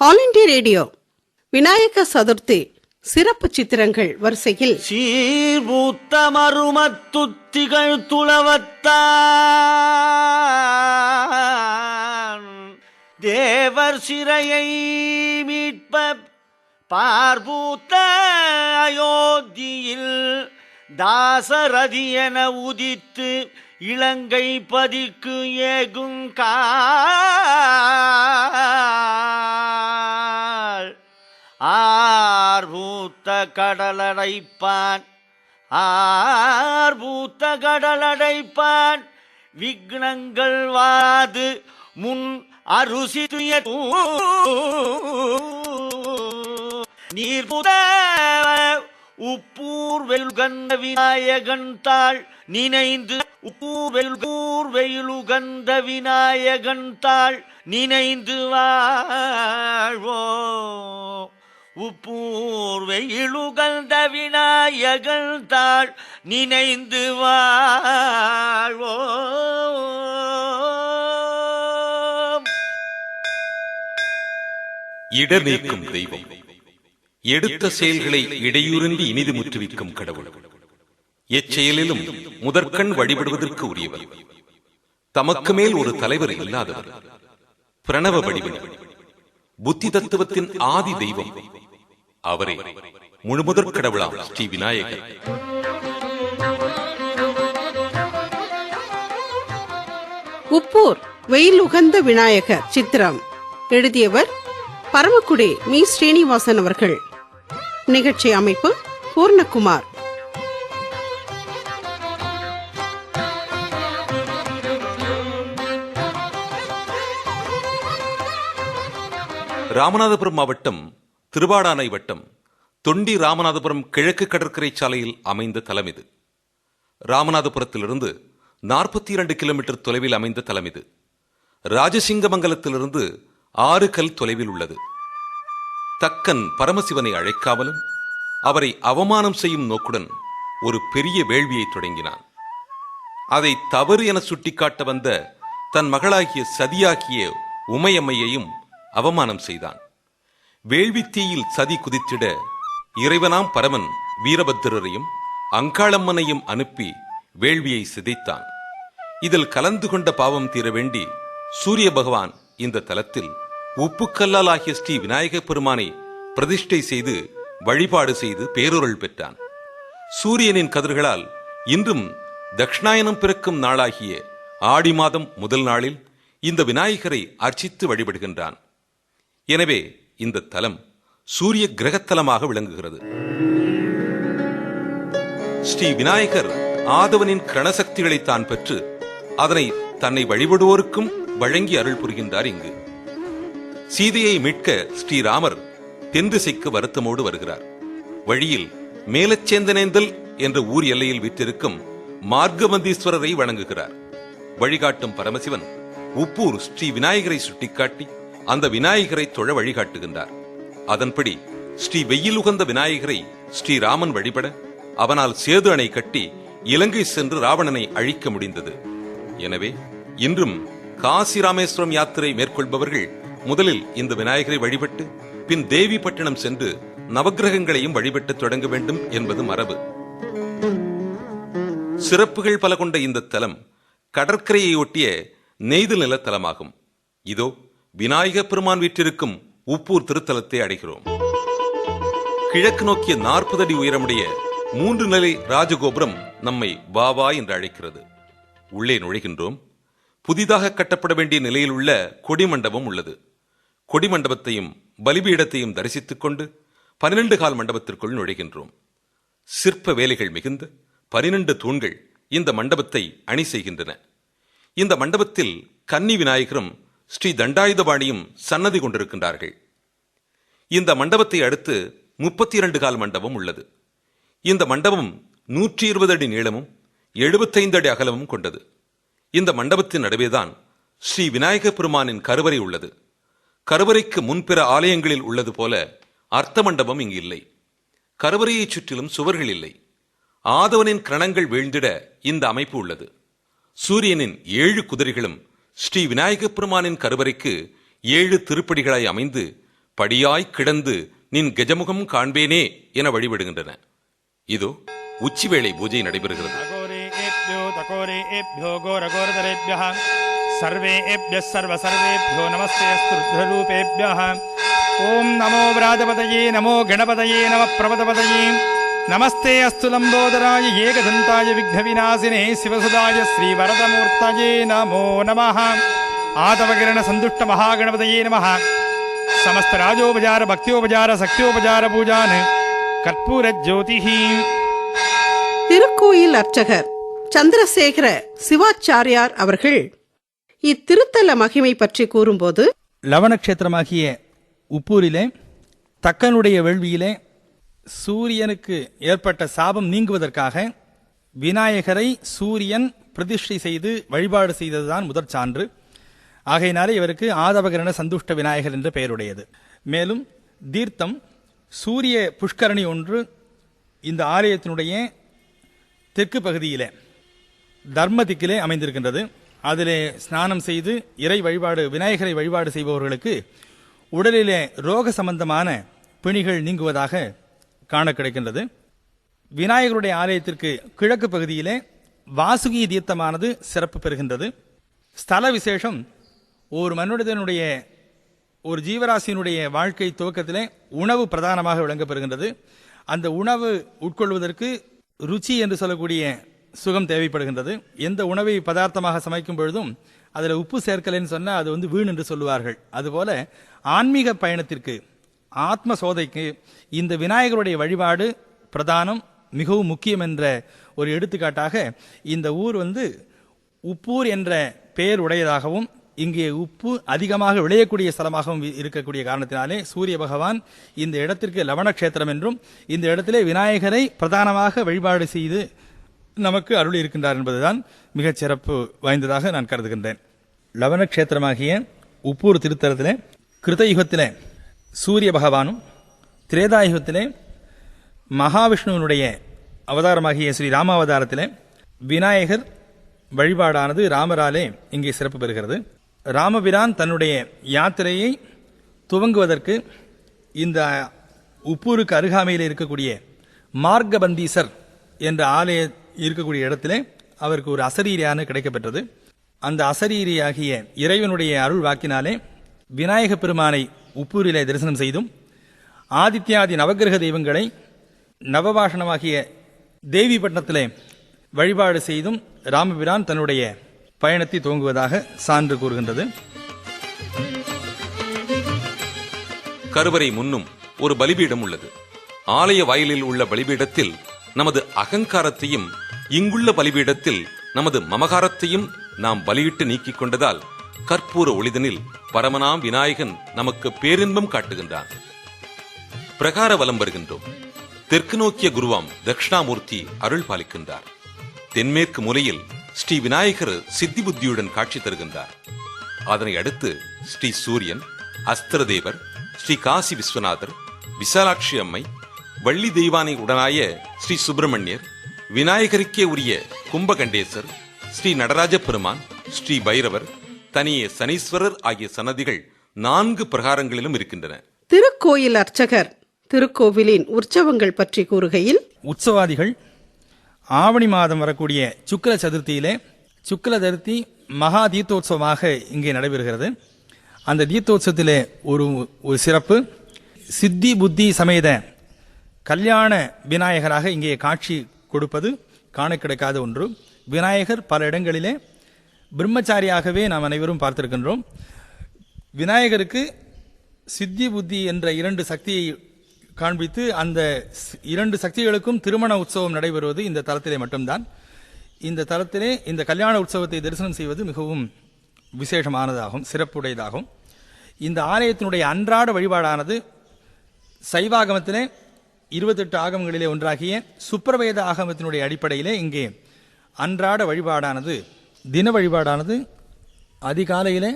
All India radio Vinayaka Chaturthi சிறப்பு சித்திரங்கள் வரிசையில். சீர்பூத்த மருமத்துத்திகள் துளவத்தான். தேவர் சிறையை மீட்ப பார்பூத்த அயோத்தியில் தாசரதி என உதித்து இலங்கை பதிக்கு ஏகும் கா ஆர்பூத்த கடலடைப்பான். ஆர்பூத்த கடலடைப்பான். விக்னங்கள் வாது முன் அருசி துய நீர்புத உப்பூர் வெல்கந்த விநாயகன் தாள். நினைந்து உப்பூர் வெல்கூர் வெயிலுகந்த விநாயகன் தாள். நினைந்து வாழ்வோ. உப்பூர் வெயிலுகந்த விநாயகன் தாழ் நினைந்து வாழ்வோ. இடநீக்கும் தெய்வம். எடுத்த செயல்களை இடையூறின்றி இனிது முற்றுவிக்கும் கடவுள். எச்செயலிலும் முதற்கண் வழிபடுவதற்கு உரியவர். தமக்கு மேல் ஒரு தலைவர் இல்லாதவர். பிரணவ வடிவன் புத்தி தத்துவத்தின் ஆதி தெய்வம். அவரே முழுமுதற் கடவுளாம் ஸ்ரீ விநாயகர். உப்பூர் வெயில் உகந்த விநாயகர் சித்திரம். எழுதியவர் பரமக்குடி மீ. ஸ்ரீனிவாசன் அவர்கள். நிகழ்ச்சி அமைப்பு பூர்ணகுமார். ராமநாதபுரம் மாவட்டம் திருவாடானை வட்டம் தொண்டி ராமநாதபுரம் கிழக்கு கடற்கரை சாலையில் அமைந்த தலம் இது. ராமநாதபுரத்திலிருந்து நாற்பத்தி இரண்டு கிலோமீட்டர் தொலைவில் அமைந்த தலம் இது. ராஜசிங்கமங்கலத்திலிருந்து ஆறு கல் தொலைவில் உள்ளது. தக்கன் பரமசிவனை அழைக்காமலும் அவரை அவமானம் செய்யும் நோக்குடன் ஒரு பெரிய வேள்வியை தொடங்கினான். அதை தவறு என சுட்டிக்காட்ட வந்த தன் மகளாகிய சதியாகிய உமையம்மையையும் அவமானம் செய்தான். வேள்வித்தீயில் சதி குதித்திட இறைவனாம் பரமன் வீரபத்திரரையும் அங்காளம்மனையும் அனுப்பி வேள்வியை சிதைத்தான். இதில் கலந்து கொண்ட பாவம் தீர வேண்டி சூரிய பகவான் இந்த தலத்தில் உப்புக்கல்லால் ஆகிய ஸ்ரீ விநாயக பெருமானை பிரதிஷ்டை செய்து வழிபாடு செய்து பேரொருள் பெற்றான். சூரியனின் கதிர்களால் இன்றும் தக்ஷணாயனம் பிறக்கும் நாளாகிய ஆடி மாதம் முதல் நாளில் இந்த விநாயகரை அர்ச்சித்து வழிபடுகின்றான். எனவே இந்த தலம் சூரிய கிரகத்தலமாக விளங்குகிறது. ஸ்ரீ விநாயகர் ஆதவனின் கிரணசக்திகளை தான் பெற்று அதனை தன்னை வழிபடுவோருக்கும் வழங்கி அருள் புரிகின்றார் இங்கு. சீதையை மீட்க ஸ்ரீராமர் தென் திசைக்கு வருத்தமோடு வருகிறார். வழியில் மேலச்சேந்தனேந்தல் என்ற ஊர் எல்லையில் விற்றிருக்கும் மார்க்கமந்தீஸ்வரரை வணங்குகிறார். வழிகாட்டும் பரமசிவன் உப்பூர் ஸ்ரீ விநாயகரை சுட்டிக்காட்டி அந்த விநாயகரை தொழ வழிகாட்டுகின்றார். அதன்படி ஸ்ரீ வெயிலுகந்த விநாயகரை ஸ்ரீராமன் வழிபட அவனால் சேது அணை கட்டி இலங்கை சென்று ராவணனை அழிக்க முடிந்தது. எனவே இன்றும் காசி ராமேஸ்வரம் யாத்திரை மேற்கொள்பவர்கள் முதலில் இந்த விநாயகரை வழிபட்டு பின் தேவிப்பட்டினம் சென்று நவக்கிரகங்களையும் வழிபட்டு தொடங்க வேண்டும் என்பது மரபு. சிறப்புகள் பல கொண்ட இந்த தலம் கடற்கரையை ஒட்டிய நெய்தல் நில தலமாகும். இதோ விநாயகப் பெருமான் வீற்றிருக்கும் உப்பூர் திருத்தலத்தை அடைகிறோம். கிழக்கு நோக்கிய நாற்பது அடி உயரமுடைய மூன்று நிலை ராஜகோபுரம் நம்மை வாவா என்று அழைக்கிறது. உள்ளே நுழைகின்றோம். புதிதாக கட்டப்பட வேண்டிய நிலையில் உள்ள கொடிமண்டபம் உள்ளது. கொடிமண்டபத்தையும் பலிபீடத்தையும் தரிசித்துக் கொண்டு பன்னிரண்டு கால் மண்டபத்திற்குள் நுழைகின்றோம். சிற்ப வேலைகள் மிகுந்த பனிரெண்டு தூண்கள் இந்த மண்டபத்தை அணி செய்கின்றன. இந்த மண்டபத்தில் கன்னி விநாயகரும் ஸ்ரீ தண்டாயுதபாணியும் சன்னதி கொண்டிருக்கின்றார்கள். இந்த மண்டபத்தை அடுத்து முப்பத்தி இரண்டு கால் மண்டபம் உள்ளது. இந்த மண்டபம் நூற்றி இருபது அடி நீளமும் எழுபத்தைந்து அடி அகலமும் கொண்டது. இந்த மண்டபத்தின் நடுவேதான் ஸ்ரீ விநாயக பெருமானின் கருவறை உள்ளது. கருவறைக்கு முன்பிற ஆலயங்களில் உள்ளது போல அர்த்த மண்டபம் இங்கு இல்லை. கருவறையைச் சுற்றிலும் சுவர்கள் இல்லை. ஆதவனின் கிரணங்கள் வீழ்ந்திட இந்த அமைப்பு உள்ளது. சூரியனின் ஏழு குதிரைகளும் ஸ்ரீ விநாயகப் பெருமானின் கருவறைக்கு ஏழு திருப்படிகளாய் அமைந்து படியாய் கிடந்து நின் கெஜமுகம் காண்பேனே என வழிபடுகின்றன இதோ உச்சிவேளை பூஜை நடைபெறுகிறது अघोरेभ्यो तकोरेभ्यो घोरघोरतरेभ्यः सर्वेभ्यः सर्वसर्वेभ्यो नमस्ते स्तुभ्यरूपेभ्यः ॐ नमो व्राजपतये नमो गणपतये नमः प्रपदपतये नमस्ते अस्तु लम्बोदराय एकदन्ताय विघ्नविनाशिने शिवसुदाय श्रीवरदमूर्तये नमो नमः आतवकिरणसन्तुष्टमहागणपतये नमः समस्तराजोपचार भक्त्योपचार शक्त्योपचार पूजान् कर्पूरज्योतिः திருக்கோயில் அர்ச்சகர் சந்திரசேகர சிவாச்சாரியார் அவர்கள் இத்திருத்தல மகிமை பற்றி கூறும்போது லவணக்ஷேத்திரமாகிய உப்பூரிலே தக்கனுடைய வேள்வியிலே சூரியனுக்கு ஏற்பட்ட சாபம் நீங்குவதற்காக விநாயகரை சூரியன் பிரதிஷ்டை செய்து வழிபாடு செய்ததுதான் முதற் சான்று. ஆகையினாலே இவருக்கு ஆதவகரண சந்துஷ்ட விநாயகர் என்ற பெயருடையது. மேலும் தீர்த்தம் சூரிய புஷ்கரணி ஒன்று இந்த ஆலயத்தினுடைய தெற்கு பகுதியிலே தர்ம திக்கிலே அமைந்திருக்கின்றது. அதிலே ஸ்நானம் செய்து இறை வழிபாடு விநாயகரை வழிபாடு செய்பவர்களுக்கு உடலிலே ரோக சம்பந்தமான பிணிகள் நீங்குவதாக காண கிடைக்கின்றது. விநாயகருடைய ஆலயத்திற்கு கிழக்கு பகுதியிலே வாசுகி தீர்த்தமானது சிறப்பு பெறுகின்றது. ஸ்தல விசேஷம் ஒரு மனிதனுடைய ஒரு ஜீவராசியினுடைய வாழ்க்கை துவக்கத்திலே உணவு பிரதானமாக விளங்கப்பெறுகின்றது. அந்த உணவு உட்கொள்வதற்கு ருச்சி என்று சொல்லக்கூடிய சுகம் தேவைப்படுகின்றது. எந்த உணவை பதார்த்தமாக சமைக்கும் பொழுதும் அதில் உப்பு சேர்க்கலைன்னு சொன்னால் அது வந்து வீண் என்று சொல்லுவார்கள். அதுபோல ஆன்மீக பயணத்திற்கு ஆத்ம சோதைக்கு இந்த விநாயகருடைய வழிபாடு பிரதானம் மிகவும் முக்கியம் என்ற ஒரு எடுத்துக்காட்டாக இந்த ஊர் வந்து உப்பூர் என்ற பெயர் உடையதாகவும் இங்கே உப்பு அதிகமாக விளையக்கூடிய ஸ்தலமாகவும் இருக்கக்கூடிய காரணத்தினாலே சூரிய பகவான் இந்த இடத்திற்கு லவண கஷேத்திரம் என்றும் இந்த இடத்திலே விநாயகரை பிரதானமாக வழிபாடு செய்து நமக்கு அருள் இருக்கின்றார் என்பதுதான் மிகச் சிறப்பு வாய்ந்ததாக நான் கருதுகின்றேன். லவணக்ஷேத்திரமாகிய உப்பூர் திருத்தலத்திலே கிருதயுகத்திலே சூரிய பகவானும் திரேதாயுகத்திலே மகாவிஷ்ணுவினுடைய அவதாரமாகிய ஸ்ரீ ராமாவதாரத்திலே விநாயகர் வழிபாடானது ராமராலே இங்கே சிறப்பு பெறுகிறது. ராமபிரான் தன்னுடைய யாத்திரையை துவங்குவதற்கு இந்த உப்பூருக்கு அருகாமையில் இருக்கக்கூடிய மார்க்கபந்தீசர் என்ற ஆலய இருக்கக்கூடிய இடத்திலே அவருக்கு ஒரு அசரீரியான கிடைக்கப்பெற்றது. அந்த அசரீரியாகிய இறைவனுடைய அருள் வாக்கினாலே விநாயக பெருமானை உப்பூரிலே தரிசனம் செய்தும் ஆதித்யாதி நவகிரக தெய்வங்களை நவபாஷணமாகிய தேவிப்பட்டினத்திலே வழிபாடு செய்தும் ராமபிரான் தன்னுடைய பயணத்தை துவங்குவதாக சான்று கூறுகின்றது. கருவறை முன்னும் ஒரு பலிபீடம் உள்ளது. ஆலய வாயிலில் உள்ள பலிபீடத்தில் நமது அகங்காரத்தையும் இங்குள்ள பலிபீடத்தில் நமது மமகாரத்தையும் நாம் பலியிட்டு நீக்கிக் கொண்டதால் கற்பூர ஒளிதனில் பரமனாம் விநாயகன் நமக்கு பேரின்பம் காட்டுகின்றான். பிரகார வலம் வருகின்றோம். தெற்கு நோக்கிய குருவாம் தட்சிணாமூர்த்தி அருள் பாலிக்கின்றார். தென்மேற்கு மூலையில் ஸ்ரீ விநாயகர் சித்தி புத்தியுடன் காட்சி தருகின்றார். அதனை அடுத்து ஸ்ரீ சூரியன் அஸ்திரதேவர் ஸ்ரீ காசி விஸ்வநாதர் விசாலாட்சி அம்மை வள்ளி தெய்வானை உடனாய ஸ்ரீ சுப்பிரமணியர் விநாயகருக்கே உரிய கும்பகண்டேசர் ஸ்ரீ நடராஜ பெருமான் ஸ்ரீ பைரவர் தனியே சனீஸ்வரர் ஆகிய சன்னதிகள் நான்கு பிரகாரங்களிலும் இருக்கின்றன. திருக்கோயில் அர்ச்சகர் திருக்கோவிலின் உற்சவங்கள் பற்றி கூறுகையில் உற்சவாதிகள் ஆவணி மாதம் வரக்கூடிய சுக்கில சதுர்த்தியிலே சுக்கில சதுர்த்தி மகா தீர்த்தோத்சவமாக இங்கே நடைபெறுகிறது. அந்த தீர்த்தோத்சவத்திலே ஒரு ஒரு சிறப்பு. சித்தி புத்தி சமேத கல்யாண விநாயகராக இங்கே காட்சி கொடுப்பது காண கிடைக்காத ஒன்று. விநாயகர் பல இடங்களிலே பிரம்மச்சாரியாகவே நாம் அனைவரும் பார்த்திருக்கின்றோம். விநாயகருக்கு சித்தி புத்தி என்ற இரண்டு சக்தியை காண்பித்து அந்த இரண்டு சக்திகளுக்கும் திருமண உற்சவம் நடைபெறுவது இந்த தலத்திலே மட்டும்தான். இந்த தலத்திலே இந்த கல்யாண உற்சவத்தை தரிசனம் செய்வது மிகவும் விசேஷமானதாகும் சிறப்புடையதாகும். இந்த ஆலயத்தினுடைய அன்றாட வழிபாடானது சைவாகமத்திலே இருபத்தெட்டு ஆகமங்களிலே ஒன்றாகிய சுப்பிரவேத ஆகமத்தினுடைய அடிப்படையிலே இங்கே அன்றாட வழிபாடானது தின வழிபாடானது அதிகாலையில்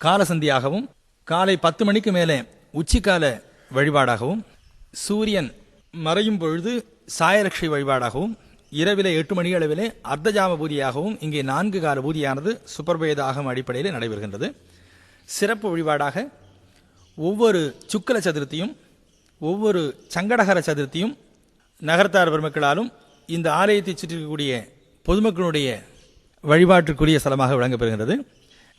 காலசந்தியாகவும் காலை பத்து மணிக்கு மேலே உச்சிக்கால வழிபாடாகவும் சூரியன் மறையும் பொழுது சாயலட்சி வழிபாடாகவும் இரவிலே எட்டு மணி அளவிலே அர்த்தஜாம பூதியாகவும் இங்கே நான்கு கால பூதியானது சுப்பர்பேதாகம் அடிப்படையில் நடைபெறுகின்றது. சிறப்பு வழிபாடாக ஒவ்வொரு சுக்கல சதுர்த்தியும் ஒவ்வொரு சங்கடகர சதுர்த்தியும் நகரத்தார் பெருமக்களாலும் இந்த ஆலயத்தை சுற்றிருக்கக்கூடிய பொதுமக்களுடைய வழிபாட்டிற்குரிய ஸ்தலமாக விளங்கப்பெறுகிறது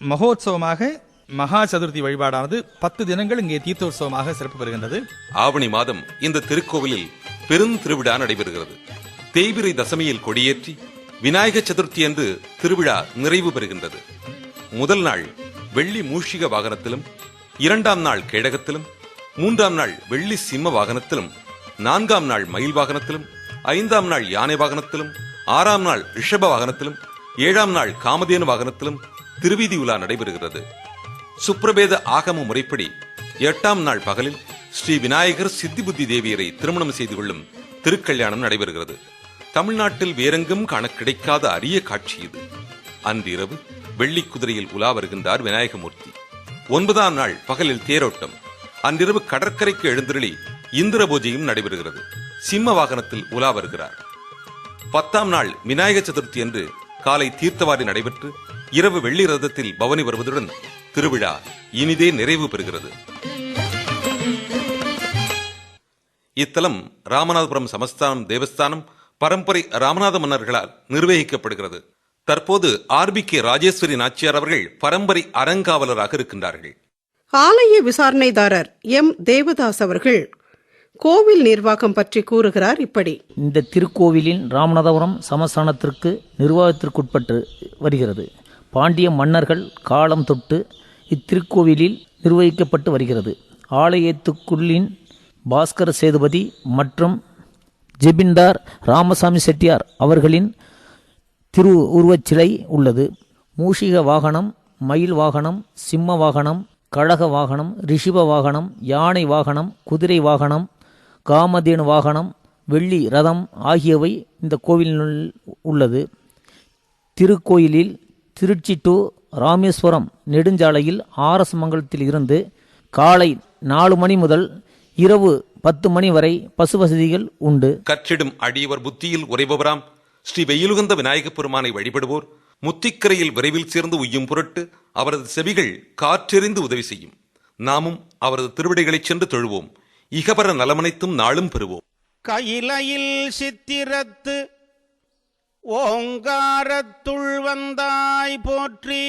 மகோத்சவமாக மகா சதுர்த்தி வழிபாடானது பத்து தினங்கள் இங்கே தீர்த்தோற்சவமாக சிறப்பு பெறுகின்றது ஆவணி மாதம் இந்த திருக்கோவிலில் பெருந்திருவிழா நடைபெறுகிறது. தேய்பிரை தசமியில் கொடியேற்றி விநாயக சதுர்த்தி அன்று திருவிழா நிறைவு பெறுகின்றது. முதல் நாள் வெள்ளி மூஷிக வாகனத்திலும் இரண்டாம் நாள் கேடகத்திலும் மூன்றாம் நாள் வெள்ளி சிம்ம வாகனத்திலும் நான்காம் நாள் மயில் வாகனத்திலும் ஐந்தாம் நாள் யானை வாகனத்திலும் ஆறாம் நாள் ரிஷப வாகனத்திலும் ஏழாம் நாள் காமதேனு வாகனத்திலும் திருவீதி உலா நடைபெறுகிறது. சுப்ரபேத ஆகம முறைப்படி எட்டாம் நாள் பகலில் ஸ்ரீ விநாயகர் சித்தி புத்தி தேவியரை திருமணம் செய்து கொள்ளும் திருக்கல்யாணம் நடைபெறுகிறது. தமிழ்நாட்டில் வேறெங்கும் காண கிடைக்காத அரிய காட்சி இது. அன்றிரவு வெள்ளி குதிரையில் உலா வருகின்றார் விநாயகமூர்த்தி. ஒன்பதாம் நாள் பகலில் தேரோட்டம். அன்றிரவு கடற்கரைக்கு எழுந்தருளி இந்திர பூஜையும் நடைபெறுகிறது. சிம்ம வாகனத்தில் உலா வருகிறார். பத்தாம் நாள் விநாயக சதுர்த்தி அன்று காலை தீர்த்தவாரி நடைபெற்று இரவு வெள்ளி ரதத்தில் பவனி வருவதுடன் திருவிழா இனிதே நிறைவு பெறுகிறது. இத்தலம் ராமநாதபுரம் சமஸ்தானம் தேவஸ்தானம் பரம்பரை ராமநாத மன்னர்களால் நிர்வகிக்கப்படுகிறது. தற்போது ஆர்பி கே ராஜேஸ்வரி நாச்சியார் அவர்கள் பரம்பரை அறங்காவலராக இருக்கின்றார்கள். ஆலய விசாரணைதாரர் எம் தேவதாஸ் அவர்கள் கோவில் நிர்வாகம் பற்றி கூறுகிறார் இப்படி. இந்த திருக்கோவிலின் ராமநாதபுரம் சமஸ்தானத்திற்கு நிர்வாகத்திற்குட்பட்டு வருகிறது. பாண்டிய மன்னர்கள் காலம் தொட்டு இத்திருக்கோவிலில் நிர்வகிக்கப்பட்டு வருகிறது. ஆலயத்துக்குள்ளின் பாஸ்கர சேதுபதி மற்றும் ஜெபின்தார் ராமசாமி செட்டியார் அவர்களின் திரு உருவச் சிலை உள்ளது. மூஷிக வாகனம் மயில் வாகனம் சிம்ம வாகனம் கழக வாகனம் ரிஷிப வாகனம் யானை வாகனம் குதிரை வாகனம் காமதேனு வாகனம் வெள்ளி ரதம் ஆகியவை இந்த கோவிலினுள் உள்ளது. திருக்கோயிலில் திருச்சி டு ராமேஸ்வரம் நெடுஞ்சாலையில் ஆர்எஸ் மங்கலத்தில் இருந்து காலை நாலு மணி முதல் இரவு பத்து மணி வரை பசு வசதிகள் உண்டு. கற்றிடும் அடியவர் புத்தியில் உறைபவராம். ஸ்ரீ வெயிலுகந்த விநாயகப் பெருமானை வழிபடுவோர். முத்திக்கரையில் விரைவில் சேர்ந்து உய்யும் பொருட்டு அவரது செவிகள் காற்றெறிந்து உதவி செய்யும். நாமும் அவரது திருவிடைகளைச் சென்று தொழுவோம். இகபர நலமனைத்தும் நாளும் பெறுவோம். கையிலையில் சித்திரத்து ஓங்காரத்துள் வந்தாய் போற்றி.